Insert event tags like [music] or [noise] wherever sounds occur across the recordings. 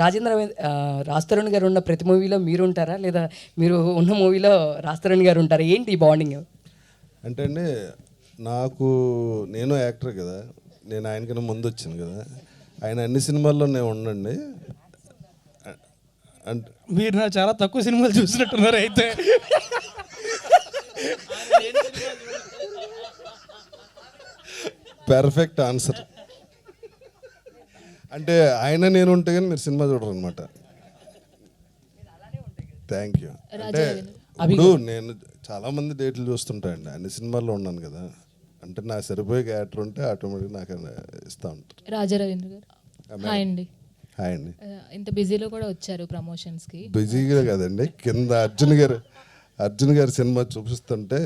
రాజేంద్ర రాస్తారణ్ గారు ఉన్న ప్రతి మూవీలో మీరు ఉంటారా లేదా మీరు ఉన్న మూవీలో రాస్తారణ్ గారు ఉంటారా? ఏంటి ఈ బాండింగ్ అంటే అండి నాకు నేను యాక్టర్ కదా. నేను ఆయనకన్నా ముందు వచ్చాను కదా. ఆయన అన్ని సినిమాల్లో నేను ఉండండి అంటే మీరు నా చాలా తక్కువ సినిమాలు చూసినట్టున్నారు అయితే. Perfect answer. అంటే ఆయన నేను ఉంటే కానీ మీరు సినిమా చూడరు అనమాట థ్యాంక్ యూ అంటే ఇప్పుడు నేను చాలా మంది డేట్లు చూస్తుంటాయండి అన్ని సినిమాల్లో ఉన్నాను కదా. అంటే నా సరిపోయే క్యారెక్టర్ ఉంటే ఆటోమేటిక్ నాకు ఇస్తూ ఉంటారు. రాజారవీంద్ర గారు. హాయ్ అండి. హాయ్ అండి. ఇంత బిజీలో కూడా వచ్చారు ప్రమోషన్స్కి. బిజీగా కదండి. కింద అర్జున్ గారు అర్జున్ గారి సినిమా చూపిస్తుంటే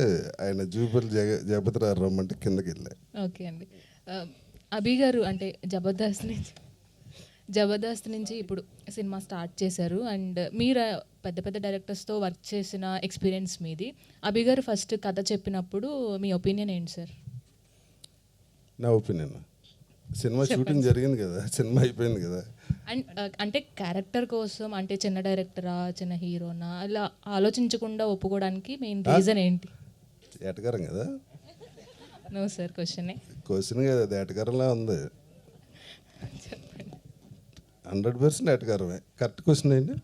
ఆయన జూపల్లి జగ జగపతి రమ్మంటే కిందకి వెళ్ళా. ఓకే అండి. అభి గారు అంటే జబర్దస్త్ నుంచి జబర్దస్త్ నుంచి ఇప్పుడు సినిమా స్టార్ట్ చేశారు. అండ్ మీరు పెద్ద పెద్ద డైరెక్టర్స్తో వర్క్ చేసిన ఎక్స్పీరియన్స్ మీది. అభి గారు ఫస్ట్ కథ చెప్పినప్పుడు మీ ఒపీనియన్ ఏంటి సార్ నా ఒపీనియన్ సినిమా షూటింగ్ జరిగింది కదా సినిమా అయిపోయింది కదా. అండ్ అంటే క్యారెక్టర్ కోసం అంటే చిన్న డైరెక్టరా చిన్న హీరోనా అలా ఆలోచించకుండా ఒప్పుకోవడానికి మెయిన్ రీజన్ ఏంటి? ఏటగారం కదా? నో సార్ క్వశ్చనే క్వశ్చన్ కదా అది ఏటగారంలా ఉంది. హండ్రెడ్ పర్సెంట్ కరెక్ట్ క్వశ్చన్ ఏంటి?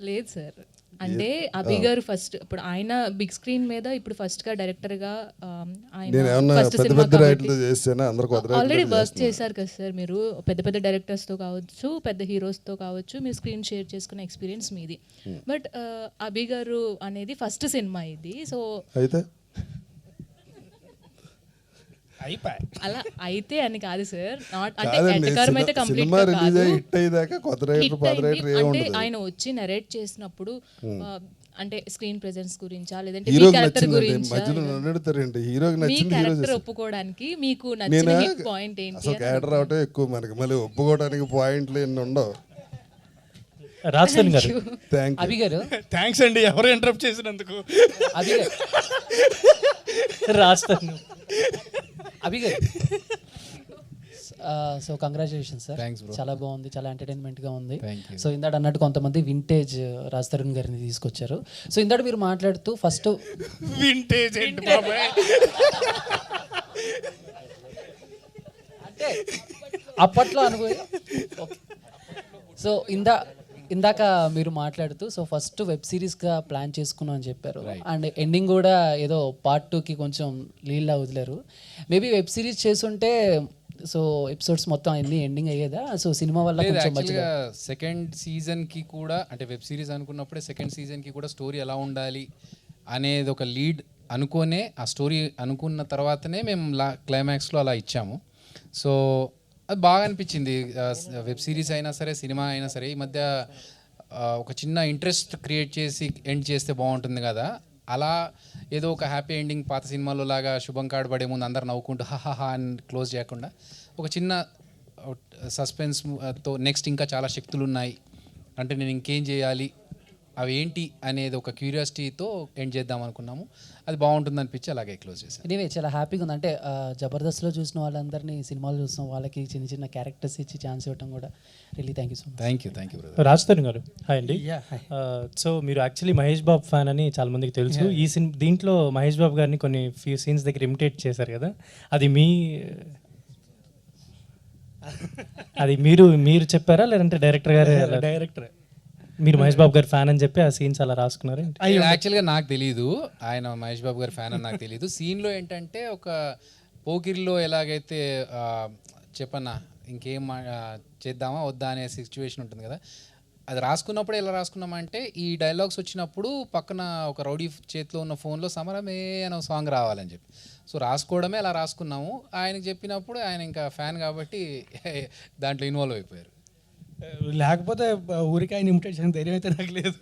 లేదు సార్. అంటే అభి గారు ఫస్ట్ ఇప్పుడు ఆయన బిగ్ స్క్రీన్ మీద ఇప్పుడు ఫస్ట్గా డైరెక్టర్గా ఆల్రెడీ వర్క్ చేశారు కదా సార్ మీరు. పెద్ద పెద్ద డైరెక్టర్స్తో కావచ్చు పెద్ద హీరోస్తో కావచ్చు మీరు స్క్రీన్ షేర్ చేసుకున్న ఎక్స్పీరియన్స్ మీది. బట్ అభి గారు అనేది ఫస్ట్ సినిమా ఇది. సో అయితే? అలా అయితే అని కాదు సార్. నాట్ అంటే ఎటకారం అయితే సినిమా- కంప్లీట్ కాదు. హిట్ అంటే ఆయన వచ్చి నరేట్ చేసినప్పుడు ఆ, అంటే స్క్రీన్ ప్రెజెన్స్ గురించా లేదంటే మీ క్యారెక్టర్ గురించా? హీరోకి మీ క్యారెక్టర్ ఒప్పుకోవడానికి మీకు నచ్చిన హిట్ పాయింట్ ఏంటి అసలు క్యారెక్టర్ అవటం ఎక్కువ మనకి మళ్ళీ ఒప్పుకోవడానికి పాయింట్లు ఎన్ని ఉండవు. రాజస్థాన్ గారు. అభి గారు. థ్యాంక్స్ అండి ఎవరు ఇంటరప్ట్ చేసినందుకు? అభి రాజస్థాన్ అభి గారు సో కంగ్రాచులేషన్ సార్. చాలా బాగుంది చాలా entertainment గా ఉంది. సో ఇందాక అన్నట్టు కొంతమంది వింటేజ్ రాజ్ తరుణ్ గారిని తీసుకొచ్చారు. సో ఇందాక మీరు మాట్లాడుతూ ఫస్ట్ వింటేజ్ ఏంటి బాబాయ్? అంటే అప్పట్లో అనుభవం. సో ఇందా ఇందాక మీరు మాట్లాడుతూ సో ఫస్ట్ వెబ్ సిరీస్గా ప్లాన్ చేసుకున్నాం అని చెప్పారు. అండ్ ఎండింగ్ కూడా ఏదో పార్ట్ టూకి కొంచెం లీల్లా వదిలేరు. మేబీ వెబ్ సిరీస్ చేసుంటే సో ఎపిసోడ్స్ మొత్తం అన్ని ఎండింగ్ అయ్యేదా? సో సినిమా వల్ల కొంచెం సెకండ్ సీజన్కి కూడా అంటే వెబ్ సిరీస్ అనుకున్నప్పుడే సెకండ్ సీజన్కి కూడా స్టోరీ ఎలా ఉండాలి అనేది ఒక లీడ్ అనుకోనే ఆ స్టోరీ అనుకున్న తర్వాతనే మేము లా క్లైమాక్స్లో అలా ఇచ్చాము. సో అది బాగా అనిపించింది వెబ్ సిరీస్ అయినా సరే సినిమా అయినా సరే ఈ మధ్య ఒక చిన్న ఇంట్రెస్ట్ క్రియేట్ చేసి ఎండ్ చేస్తే బాగుంటుంది కదా. అలా ఏదో ఒక హ్యాపీ ఎండింగ్ పాత సినిమాలో లాగా శుభం కార్డు పడే ముందు అందరు నవ్వుకుంటూ హా అని క్లోజ్ చేయకుండా ఒక చిన్న సస్పెన్స్తో నెక్స్ట్ ఇంకా చాలా శక్తులు ఉన్నాయి అంటే నేను ఇంకేం చేయాలి? అవి ఏంటి అనేది ఒక క్యూరియాసిటీతో ఎండ్ చేద్దాం అనుకున్నాము. అది బాగుంటుంది అనిపించి అలాగే క్లోజ్ చేశాను. ఎనీవే చాలా హ్యాపీగా ఉంది. అంటే జబర్దస్త్లో చూసిన వాళ్ళందరినీ సినిమాలు చూసిన వాళ్ళకి చిన్న చిన్న క్యారెక్టర్స్ ఇచ్చి ఛాన్స్ ఇవ్వడం కూడా really thank you so much thank you thank you brother Rajasthan garu. Hi అండి. సో మీరు యాక్చువల్లీ మహేష్ బాబు ఫ్యాన్ అని చాలా మందికి తెలుసు. ఈ సిన్ దీంట్లో మహేష్ బాబు గారిని కొన్ని ఫ్యూ సీన్స్ దగ్గర ఇమిటేట్ చేశారు కదా. అది మీ [laughs] అది మీరు మీరు చెప్పారా? లేదంటే డైరెక్టర్ గారు డైరెక్టర్ మీరు మహేష్ బాబు గారి ఫ్యాన్ అని చెప్పి ఆ సీన్స్ అలా రాసుకున్నారు యాక్చువల్గా నాకు తెలియదు ఆయన మహేష్ బాబు గారి ఫ్యాన్ అని నాకు తెలియదు సీన్లో ఏంటంటే ఒక పోకిరిలో ఎలాగైతే ఆ, చెప్పన్నా ఇంకేం మా- ఆ, చేద్దామా వద్దా అనే సిచ్యువేషన్ ఉంటుంది కదా. అది రాసుకున్నప్పుడు ఎలా రాసుకున్నామంటే ఈ డైలాగ్స్ వచ్చినప్పుడు పక్కన ఒక రౌడీ చేతిలో ఉన్న ఫోన్లో సమరమే అనే సాంగ్ రావాలని చెప్పి. సో రాసుకోవడమే అలా రాసుకున్నాము. ఆయనకి చెప్పినప్పుడు ఆయన ఇంకా ఫ్యాన్ కాబట్టి [laughs] దాంట్లో ఇన్వాల్వ్ అయిపోయారు. లేకపోతే ఊరికి ఆయన ఇమిటేట్ ధైర్యం అయితే నాకు లేదు.